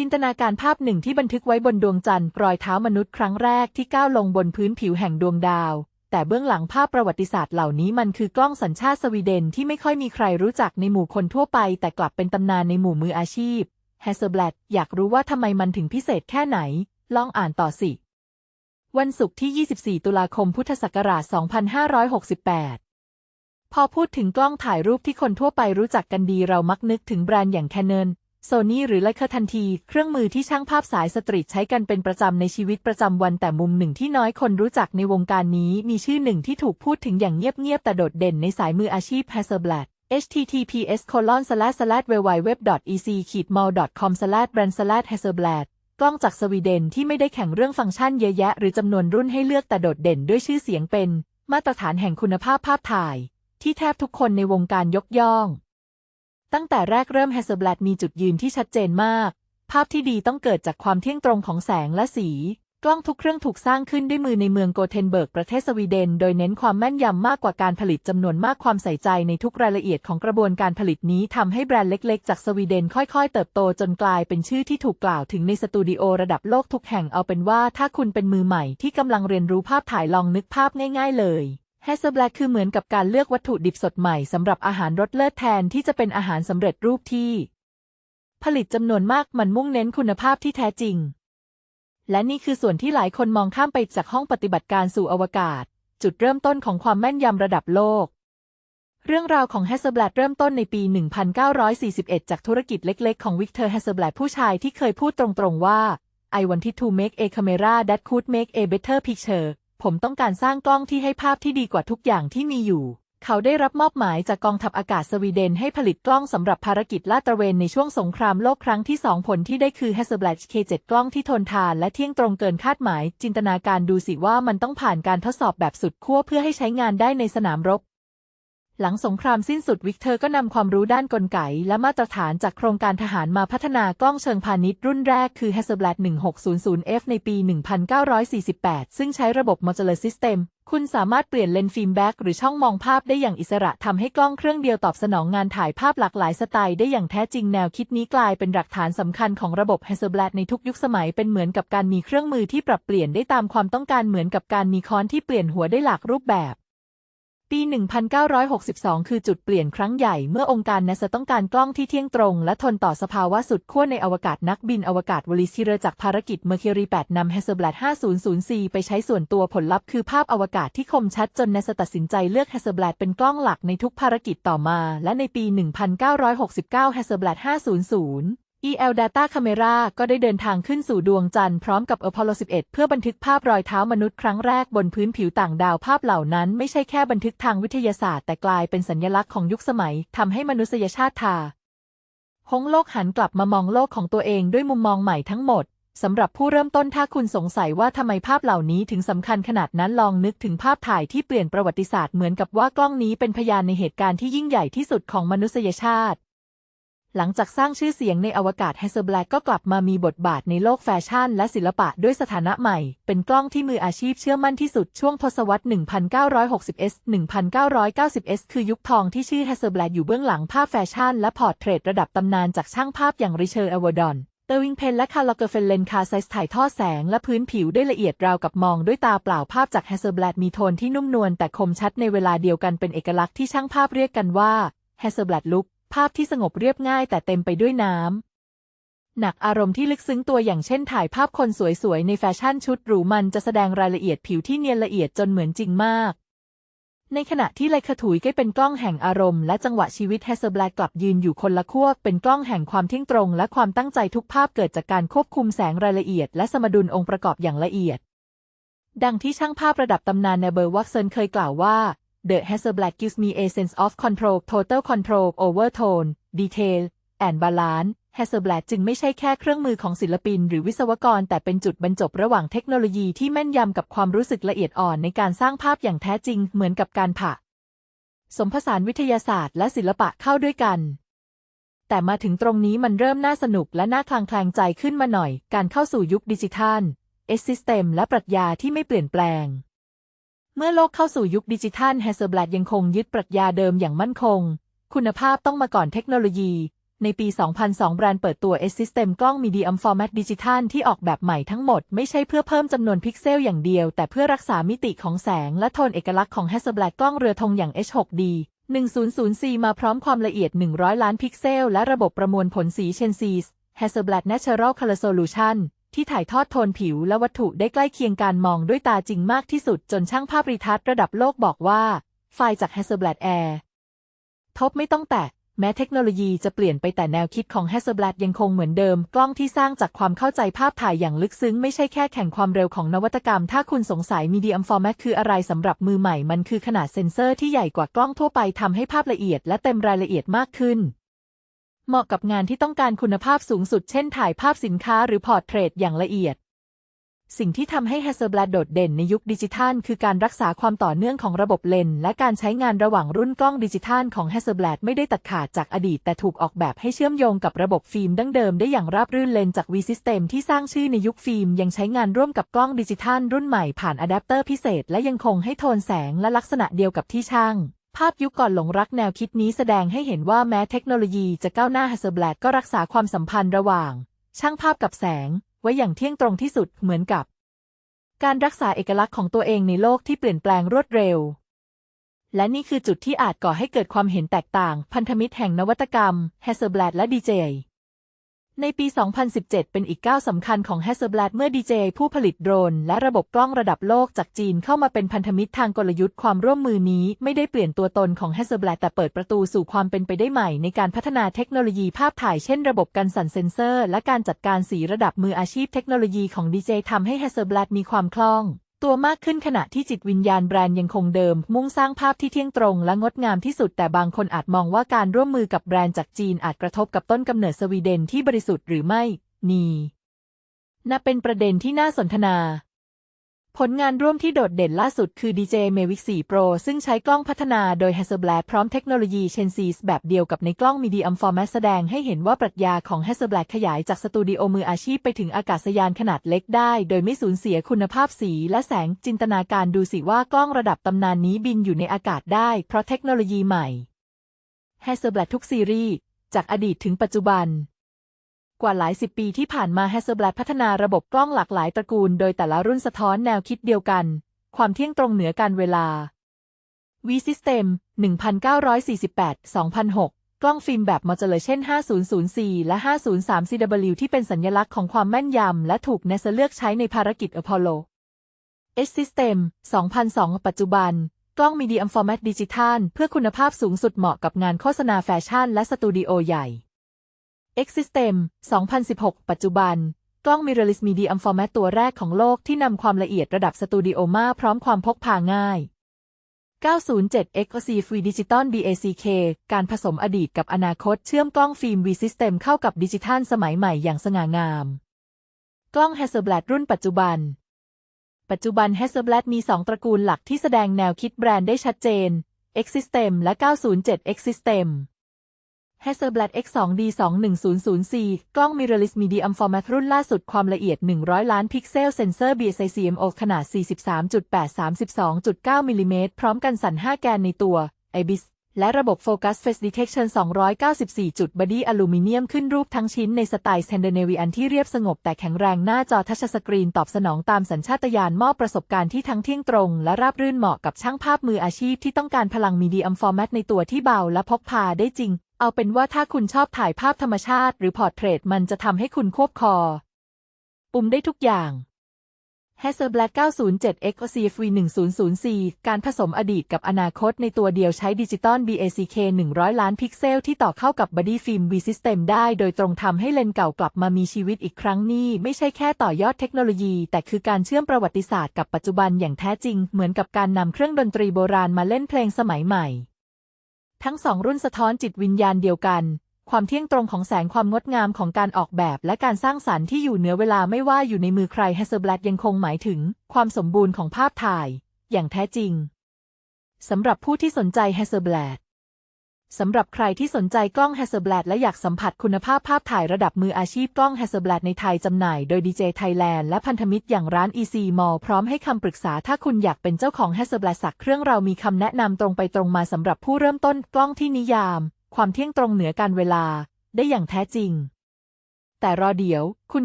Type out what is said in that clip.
จินตนาการภาพหนึ่งที่บันทึกไว้บนดวงจันทร์รอยเท้ามนุษย์ครั้งแรกที่ก้าวลงบนพื้นผิวแห่งดวงดาว แต่เบื้องหลังภาพประวัติศาสตร์เหล่านี้มันคือกล้องสัญชาติสวีเดนที่ไม่ค่อยมีใครรู้จักในหมู่คนทั่วไป แต่กลับเป็นตำนานในหมู่มืออาชีพแฮเซอร์แบลดอยากรู้ว่าทำไมมันถึงพิเศษแค่ไหน ลองอ่านต่อสิ วันศุกร์ที่ 24 ตุลาคมพุทธศักราช 2568พอพูดถึงกล้องถ่ายรูปที่คนทั่วไปรู้จักกันดีเรามักนึกถึงแบรนด์อย่าง Canon โซนี่หรือไลเคอร์ทันที เครื่องมือที่ช่างภาพสายสตรีทใช้กันเป็นประจำในชีวิตประจำวันแต่มุมหนึ่งที่น้อยคนรู้จักในวงการนี้ มีชื่อหนึ่งที่ถูกพูดถึงอย่างเงียบๆแต่โดดเด่นในสายมืออาชีพ Hasselblad https colon slash slash www ec mall com slash brand slash Hasselblad กล้องจากสวีเดนที่ไม่ได้แข่งเรื่องฟังก์ชันเยอะแยะ หรือจำนวนรุ่นให้เลือกแต่โดดเด่นด้วยชื่อเสียงเป็น มาตรฐานแห่งคุณภาพภาพถ่าย ที่แทบทุกคนในวงการยกย่อง ตั้งแต่แรกเริ่ม Hasselblad มีจุดยืนที่ชัดเจนมาก ภาพที่ดีต้องเกิดจากความเที่ยงตรงของแสงและสี กล้องทุกเครื่องถูกสร้างขึ้นด้วยมือในเมืองโกเทนเบิร์กประเทศสวีเดน โดยเน้นความแม่นยำมากกว่าการผลิตจำนวนมากความใส่ใจในทุกรายละเอียดของกระบวนการผลิตนี้ทำให้แบรนด์เล็กๆ จากสวีเดนค่อยๆ เติบโตจนกลายเป็นชื่อที่ถูกกล่าวถึงในสตูดิโอระดับโลกทุกแห่งเอาเป็นว่าถ้าคุณเป็นมือใหม่ที่กำลังเรียนรู้ภาพถ่ายลองนึกภาพง่าย ๆ เลย h a s s e l b l a d คือเหมือนกับการเลือกวัตถุดิบสดใหม่สำหรับอาหารรสเลิศแทนที่จะเป็นอาหารสำเร็จรูปที่ ผลิตจำนวนมากมันมุ่งเน้นคุณภาพที่แท้จริง และนี่คือส่วนที่หลายคนมองข้ามไปจากห้องปฏิบัติการสู่อวกาศ จุดเริ่มต้นของความแม่นยำระดับโลก เรื่องราวของ h a s s e l b l a d เริ่มต้นในปี 1941 จากธุรกิจเล็กๆ ของวิกเตอร์ h a s s e l b l a d ผู้ชายที่เคยพูดตรงๆว่า I wanted to make a camera that could make a better picture ผมต้องการสร้างกล้องที่ให้ภาพที่ดีกว่าทุกอย่างที่มีอยู่ เขาได้รับมอบหมายจากกองทัพอากาศสวีเดนให้ผลิตกล้องสำหรับภารกิจลาดตระเวนในช่วงสงครามโลกครั้งที่2ผลที่ได้คือ Hasselblad K7 กล้องที่ทนทานและเที่ยงตรงเกินคาดหมาย จินตนาการดูสิว่ามันต้องผ่านการทดสอบแบบสุดขั้วเพื่อให้ใช้งานได้ในสนามรบ หลังสงครามสิ้นสุดวิกเตอร์ก็นำความรู้ด้านกลไก และมาตรฐานจากโครงการทหารมาพัฒนากล้องเชิงพาณิชย์รุ่นแรกคือ Hasselblad 1600F ในปี 1948 ซึ่งใช้ระบบ Modular System คุณสามารถเปลี่ยนเลนส์ฟิล์มแบ็กหรือช่องมองภาพได้อย่างอิสระทำให้กล้องเครื่องเดียวตอบสนองงานถ่ายภาพหลากหลายสไตล์ได้อย่างแท้จริงแนวคิดนี้กลายเป็นหลักฐานสำคัญของระบบ Hasselblad ในทุกยุคสมัยเป็นเหมือนกับการมีเครื่องมือที่ปรับเปลี่ยนได้ตามความต้องการเหมือนกับการมีค้อนที่เปลี่ยนหัวได้หลากรูปแบบ ปี 1962 คือจุดเปลี่ยนครั้งใหญ่เมื่อองค์การนาซาต้องการกล้องที่เที่ยงตรง และทนต่อสภาวะสุดขั้วในอวกาศนักบินอวกาศวลิซิเรจากภารกิจเมอร์คิวรี 8 นำ Hasselblad 5004 ไปใช้ส่วนตัวผลลัพธ์คือภาพอวกาศที่คมชัดจนนาซาตัดสินใจเลือก Hasselblad เป็นกล้องหลักในทุกภารกิจต่อมา และในปี 1969 Hasselblad 500 EL Data Camera ก็ได้เดินทางขึ้นสู่ดวงจันทร์พร้อมกับ Apollo 11 เพื่อบันทึกภาพรอยเท้ามนุษย์ครั้งแรกบนพื้นผิวต่างดาวภาพเหล่านั้น ไม่ใช่แค่บันทึกทางวิทยาศาสตร์แต่กลายเป็นสัญลักษณ์ของยุคสมัยทำให้มนุษยชาติทาหงโลกหันกลับมามองโลกของตัวเองด้วยมุมมองใหม่ทั้งหมดสำหรับผู้เริ่มต้นถ้าคุณสงสัยว่าทำไมภาพเหล่านี้ถึงสำคัญขนาดนั้นลองนึกถึงภาพถ่ายที่เปลี่ยนประวัติศาสตร์เหมือนกับว่ากล้องนี้เป็นพยานในเหตุการณ์ที่ยิ่งใหญ่ที่สุดของมนุษยชาติ หลังจากสร้างชื่อเสียงในอวกาศ Hasselblad ก็กลับมามีบทบาทในโลกแฟชั่นและศิลปะด้วยสถานะใหม่ เป็นกล้องที่มืออาชีพเชื่อมั่นที่สุดช่วงทศวรรษ 1960s 1990s คือยุคทองที่ชื่อ Hasselblad อยู่เบื้องหลังภาพแฟชั่นและพอร์เทรตระดับตำนานจากช่างภาพอย่างริเชอร์อวดอนเตอร์วิงเพนและคาร์ลเกอร์เฟลเลนคาไซส์ถ่ายทอดแสงและพื้นผิวได้ละเอียดราวกับมองด้วยตาเปล่าภาพจาก Hasselblad มีโทนที่นุ่มนวลแต่คมชัดในเวลาเดียวกันเป็นเอกลักษณ์ที่ช่างภาพเรียกกันว่า Hasselblad Look ภาพที่สงบเรียบง่ายแต่เต็มไปด้วยน้ำ หนักอารมณ์ที่ลึกซึ้งตัวอย่างเช่นถ่ายภาพคนสวยๆ ในแฟชั่นชุดหรูมันจะแสดงรายละเอียดผิวที่เนียนละเอียดจนเหมือนจริงมาก ในขณะที่ไลคถุยก็เป็นกล้องแห่งอารมณ์และจังหวะชีวิตแฮสเซอร์แบลกลับยืนอยู่คนละขั้วเป็นกล้องแห่งความเที่ยงตรง และความตั้งใจทุกภาพเกิดจากการควบคุมแสงรายละเอียด และสมดุลองค์ประกอบอย่างละเอียดดังที่ช่างภาพระดับตำนานเนเบอร์วักเซนเคยกล่าวว่า The Hasselblad gives me a sense of control total control over tone detail and balance Hasselblad จึงไม่ใช่แค่เครื่องมือของศิลปิน หรือวิศวกร แต่เป็นจุดบรรจบระหว่างเทคโนโลยีที่แม่นยำกับความรู้สึกละเอียดอ่อนในการสร้างภาพอย่างแท้จริงเหมือนกับการผ่าสมผสานวิทยาศาสตร์และศิลปะเข้าด้วยกัน แต่มาถึงตรงนี้มันเริ่มน่าสนุกและน่าคลางแคลงใจขึ้นมาหน่อย การเข้าสู่ยุคดิจิทัลเอสซิสเต็มและปรัชญาที่ไม่เปลี่ยนแปลง เมื่อโลกเข้าสู่ยุคดิจิทัล h a s s e l b l a d ยังคงยึดปรัชญาเดิมอย่างมั่นคง คุณภาพต้องมาก่อนเทคโนโลยี ในปี 2002 แบรนด์เปิดตัว S System กล้อง Medium Format Digital ที่ออกแบบใหม่ทั้งหมด ไม่ใช่เพื่อเพิ่มจำนวนพิกเซลอย่างเดียว แต่เพื่อรักษามิติของแสงและโทนเอกลักษณ์ของ Hasselblad กล้องเรือธงอย่าง H6D 1004 มาพร้อมความละเอียด 100 ล้านพิกเซล และระบบประมวลผลสี Shensees Hasselblad Natural Color Solution ที่ถ่ายทอดโทนผิวและวัตถุได้ใกล้เคียงการมองด้วยตาจริงมากที่สุดจนช่างภาพรีทัชระดับโลกบอกว่า ไฟล์จาก Hasselblad Air ทบไม่ต้องแตะแม้เทคโนโลยีจะเปลี่ยนไปแต่แนวคิดของ Hasselblad ยังคงเหมือนเดิม กล้องที่สร้างจากความเข้าใจภาพถ่ายอย่างลึกซึ้ง ไม่ใช่แค่แข่งความเร็วของนวัตกรรม ถ้าคุณสงสัย Medium Format คืออะไรสำหรับมือใหม่ มันคือขนาดเซ็นเซอร์ที่ใหญ่กว่ากล้องทั่วไปทำให้ภาพละเอียดและเต็มรายละเอียดมากขึ้น เหมาะกับงานที่ต้องการคุณภาพสูงสุดเช่นถ่ายภาพสินค้าหรือพอร์เทรตอย่างละเอียด สิ่งที่ทำให้ Hasselblad โดดเด่นในยุคดิจิทัล คือการรักษาความต่อเนื่องของระบบเลนส์และการใช้งานระหว่างรุ่นกล้องดิจิทัลของ Hasselblad ไม่ได้ตัดขาดจากอดีต แต่ถูกออกแบบให้เชื่อมโยงกับระบบฟิล์มดั้งเดิมได้อย่างราบรื่นเลนจาก V System ที่สร้างชื่อในยุคฟิล์มยังใช้งานร่วมกับกล้องดิจิทัลรุ่นใหม่ผ่านอะแดปเตอร์พิเศษ และยังคงให้โทนแสงและลักษณะเดียวกับที่ช่าง ภาพยุคก่อนหลงรักแนวคิดนี้แสดงให้เห็นว่าแม้เทคโนโลยีจะก้าวหน้าฮัสเซอร์แบลดก็รักษาความสัมพันธ์ระหว่าง ช่างภาพกับแสง ไว้อย่างเที่ยงตรงที่สุดเหมือนกับ การรักษาเอกลักษณ์ของตัวเองในโลกที่เปลี่ยนแปลงรวดเร็ว และนี่คือจุดที่อาจก่อให้เกิดความเห็นแตกต่าง พันธมิตรแห่งนวัตกรรม Hasselblad และดีเจ ในปี 2017 เป็นอีกก้าวสำคัญของ Hasselblad เมื่อ DJ ผู้ผลิตโดรน และระบบกล้องระดับโลกจากจีนเข้ามาเป็นพันธมิตรทางกลยุทธ์ความร่วมมือนี้ไม่ได้เปลี่ยนตัวตนของ Hasselblad แต่เปิดประตูสู่ความเป็นไปได้ใหม่ ในการพัฒนาเทคโนโลยีภาพถ่ายเช่นระบบกันสั่นเซ็นเซอร์ และการจัดการสีระดับมืออาชีพเทคโนโลยีของ DJ ทำให้ Hasselblad มีความคล่อง ตัวมากขึ้นขณะที่จิตวิญญาณแบรนด์ยังคงเดิม มุ่งสร้างภาพที่เที่ยงตรงและงดงามที่สุดแต่บางคนอาจมองว่าการร่วมมือกับแบรนด์จากจีนอาจกระทบกับต้นกำเนิดสวีเดนที่บริสุทธิ์หรือไม่ นี่นับเป็นประเด็นที่น่าสนทนา ผลงานร่วมที่โดดเด่นล่าสุดคือ DJ Mavic 4 Pro ซึ่งใช้กล้องพัฒนาโดย Hasselblad พร้อมเทคโนโลยี Shensees แบบเดียวกับในกล้อง Medium Format แสดงให้เห็นว่าปรัชญาของ Hasselblad ขยายจากสตูดิโอมืออาชีพไปถึงอากาศยานขนาดเล็กได้ โดยไม่สูญเสียคุณภาพสีและแสงจินตนาการดูสิว่ากล้องระดับตำนานนี้บินอยู่ในอากาศได้ เพราะเทคโนโลยีใหม่ Hasselblad ทุกซีรีส์จากอดีตถึงปัจจุบัน กว่าหลายสิบปีที่ผ่านมา Hasselblad พัฒนาระบบกล้องหลากหลายตระกูล โดยแต่ละรุ่นสะท้อนแนวคิดเดียวกัน ความเที่ยงตรงเหนือการเวลา V System 1948 2006 กล้องฟิล์มแบบ Modulation 5004 และ 503 CW ที่เป็นสัญลักษณ์ของความแม่นยำ และถูก NASA เลือกใช้ในภารกิจ Apollo H System 2002 ปัจจุบัน กล้อง Medium Format Digital เพื่อคุณภาพสูงสุดเหมาะกับงานโฆษณาแฟชั่นและสตูดิโอใหญ่ X System 2016 ปัจจุบัน กล้อง Mirrorless Medium Format ตัวแรกของโลกที่นำความละเอียดระดับสตูดิโอมาพร้อมความพกพาง่าย 907 X c Free Digital BACK การผสมอดีตกับอนาคตเชื่อมกล้องฟิล์ม V System เข้ากับดิจิทัลสมัยใหม่อย่างสง่างาม กล้อง Hasselblad รุ่นปัจจุบัน ปัจจุบัน Hasselblad มี 2 ตระกูลหลักที่แสดงแนวคิดแบรนด์ได้ชัดเจน X System และ 907 X System Hasselblad X2D 21004 กล้อง Mirrorless Medium Format รุ่นล่าสุดความละเอียด 100 ล้านพิกเซลเซนเซอร์ BSI CMO ขนาด 43.8 32.9มิลิเมตรพร้อมกันสั่น 5 แกนในตัว IBIS และระบบ Focus Face Detection 294 จุดบอดี้อลูมิเนียมขึ้นรูปทั้งชิ้นในสไตล์ Scandinavian ที่เรียบสงบแต่แข็งแรงหน้าจอทัชสกรีนตอบสนองตามสัญชาตญาณมอบประสบการณ์ที่ทั้งเที่ยงตรง และราบรื่นเหมาะกับช่างภาพมืออาชีพที่ต้องการพลัง Medium Format ในตัวที่เบาและพกพาได้จริง เอาเป็นว่าถ้าคุณชอบถ่ายภาพธรรมชาติ หรือพอร์เทรตมันจะทำให้คุณควบคอ ปุ่มได้ทุกอย่าง Hasselblad 907 X CFV 1004การผสมอดีตกับอนาคตในตัวเดียวใช้ดิจิตอล BACK 100 ล้านพิกเซลที่ต่อเข้ากับบอดี้ฟิล์ม V System ได้โดยตรงทำให้เลนส์เก่ากลับมามีชีวิตอีกครั้งนี่ไม่ใช่แค่ต่อยอดเทคโนโลยี แต่คือการเชื่อมประวัติศาสตร์กับปัจจุบันอย่างแท้จริง เหมือนกับการนำเครื่องดนตรีโบราณมาเล่นเพลงสมัยใหม่ ทั้งสองรุ่นสะท้อนจิตวิญญาณเดียวกัน ความเที่ยงตรงของแสงความงดงามของการออกแบบและการสร้างสรรค์ที่อยู่เหนือเวลาไม่ว่าอยู่ในมือใคร Hasselblad ยังคงหมายถึง ความสมบูรณ์ของภาพถ่าย อย่างแท้จริงสำหรับผู้ที่สนใจ Hasselblad สำหรับใครที่สนใจกล้อง Hasselblad และอยากสัมผัสคุณภาพภาพถ่ายระดับมืออาชีพกล้อง Hasselblad ในไทยจำหน่ายโดย DJ Thailand และพันธมิตรอย่างร้าน EC Mall พร้อมให้คำปรึกษาถ้าคุณอยากเป็นเจ้าของ Hasselblad สักเครื่องเรามีคำแนะนำตรงไปตรงมาสำหรับผู้เริ่มต้นกล้องที่นิยาม ความเที่ยงตรงเหนือการเวลา ได้อย่างแท้จริง แต่รอเดี๋ยวคุณ